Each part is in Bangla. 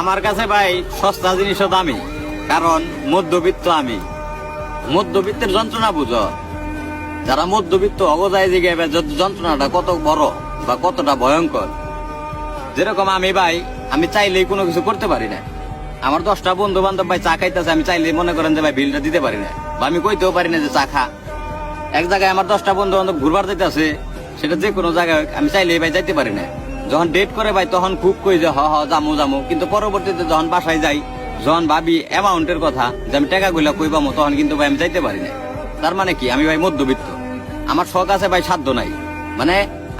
আমার কাছে ভাই, সস্তা জিনিসও দামি, কারণ মধ্যবিত্ত আমি। মধ্যবিত্তের যন্ত্রণা বুঝো? যারা মধ্যবিত্ত অবদায় দিকে যন্ত্রণাটা কত বড় বা কতটা ভয়ঙ্কর। যেরকম আমি ভাই, আমি চাইলেই কোনো কিছু করতে পারি না। আমার দশটা বন্ধু বান্ধব ভাই চা খাইতেছে, আমি চাইলেই মনে করেন যে ভাই বিলটা দিতে পারি না, বা আমি কইতেও পারি না যে চা খা। এক জায়গায় আমার দশটা বন্ধু বান্ধব ঘুরবার যাইতেছে, সেটা যে কোনো জায়গায় আমি চাইলেই ভাই যাইতে পারি না। যখন ডেট করে ভাই, তখন খুব কই যে হ হ, জামু জামু। কিন্তু পরবর্তীতে যখন বাসায় যাই, যখন ভাবি অ্যামাউন্টের কথা, যে আমি টাকা গুলা কইবামো তখন কিন্তু ভাই আমি যাইতে পারি না তার মানে কি, আমি ভাই মধ্যবিত্ত। আমার শখ আছে ভাই, সাধ্য নাই। মানে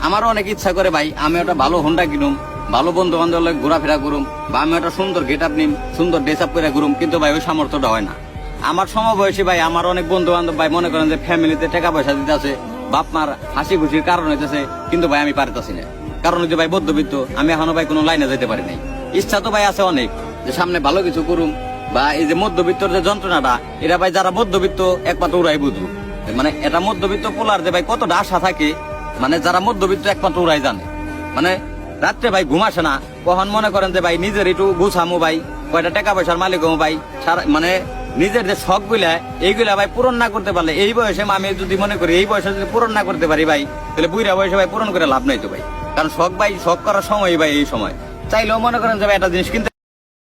আমারও অনেক ইচ্ছা করে ভাই, আমি একটা ভালো হোন্ডা কিনুম, ভালো বন্ধু বান্ধব ঘোরাফেরা করুম, বা আমি একটা সুন্দর গেট আপ নিম, সুন্দর ড্রেস আপ করে ঘুরুম, কিন্তু ভাই ওই সামর্থ্যটা হয় না। আমার সমবয়সী ভাই, আমার অনেক বন্ধু বান্ধব ভাই মনে করেন যে ফ্যামিলিতে টাকা পয়সা দিতে আছে বাপ মার হাসি খুশির কারণ হইতেছে, কিন্তু ভাই আমি পারতেছি না। কারণ হচ্ছে ভাই মধ্যবিত্ত, আমি এখনও ভাই কোনো লাইনে যেতে পারি নাই। ইচ্ছা তো ভাই আছে অনেক যে সামনে ভালো কিছু করুম বা এই যে মধ্যবিত্তর যে যন্ত্রণাটা, এটা ভাই যারা মধ্যবিত্ত একমাত্র ওরাই বুঝব মানে এটা মধ্যবিত্ত পোলার যে ভাই কতটা আশা থাকে মানে যারা মধ্যবিত্ত একমাত্র ওরাই জানে। মানে রাত্রে ভাই ঘুম আসে না, কখন মনে করেন যে ভাই নিজের একটু গুছামো ভাই, কয়টা টাকা পয়সার মালিক হমো ভাই মানে নিজের যে শখগুলা এইগুলা ভাই পূরণ না করতে পারলে এই বয়সে আমি যদি মনে করি এই বয়সে যদি পূরণ না করতে পারি ভাই, তাহলে বুড়া বয়সে ভাই পূরণ করে লাভ নাই তো ভাই। কারণ শখ ভাই, শখ করার সময় ভাই এই সময়। চাইলেও মনে করেন যে একটা জিনিস কিনতে